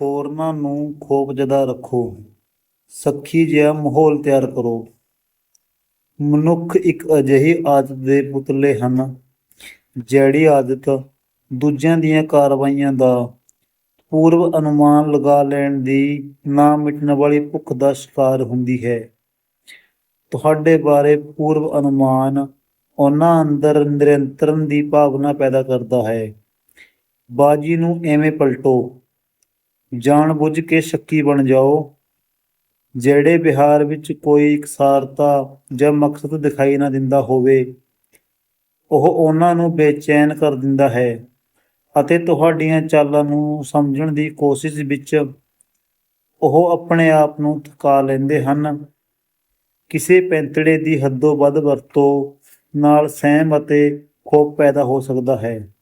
ਹੋਰਨਾਂ ਨੂੰ ਖੋਪ ਜਦਾ ਰੱਖੋ। ਸਖੀ ਜਿਹਾ ਮਾਹੌਲ ਤਿਆਰ ਕਰੋ। ਮਨੁੱਖ ਇੱਕ ਅਜਿਹੀ ਆਦਤ ਦੇ ਪੁਤਲੇ ਹਨ, ਜਿਹੜੀ ਆਦਤ ਦੂਜਿਆਂ ਦੀਆਂ ਕਾਰਵਾਈਆਂ ਦਾ ਪੂਰਵ ਅਨੁਮਾਨ ਲਗਾ ਲੈਣ ਦੀ ਨਾ ਮਿਟਣ ਵਾਲੀ ਭੁੱਖ ਦਾ ਸ਼ਿਕਾਰ ਹੁੰਦੀ ਹੈ। ਤੁਹਾਡੇ ਬਾਰੇ ਪੂਰਵ ਅਨੁਮਾਨ ਉਹਨਾਂ ਅੰਦਰ ਨਿਰੰਤਰਨ ਦੀ ਭਾਵਨਾ ਪੈਦਾ ਕਰਦਾ ਹੈ। ਬਾਜੀ ਨੂੰ ਐਵੇਂ ਪਲਟੋ। ਜਾਣਬੁੱਝ ਕੇ ਸ਼ੱਕੀ ਬਣ ਜਾਓ। ਜਿਹੜੇ ਵਿਹਾਰ ਵਿੱਚ ਕੋਈ ਇਕਸਾਰਤਾ ਜਾਂ ਮਕਸਦ ਦਿਖਾਈ ਨਾ ਦਿੰਦਾ ਹੋਵੇ, ਉਹ ਉਹਨਾਂ ਨੂੰ ਬੇਚੈਨ ਕਰ ਦਿੰਦਾ ਹੈ ਅਤੇ ਤੁਹਾਡੀਆਂ ਚਾਲਾਂ ਨੂੰ ਸਮਝਣ ਦੀ ਕੋਸ਼ਿਸ਼ ਵਿੱਚ ਉਹ ਆਪਣੇ ਆਪ ਨੂੰ ਥਕਾ ਲੈਂਦੇ ਹਨ। ਕਿਸੇ ਪੈਂਤੜੇ ਦੀ ਹੱਦੋਂ ਵੱਧ ਵਰਤੋਂ ਨਾਲ ਸਹਿਮ ਅਤੇ ਖੋਪ ਪੈਦਾ ਹੋ ਸਕਦਾ ਹੈ।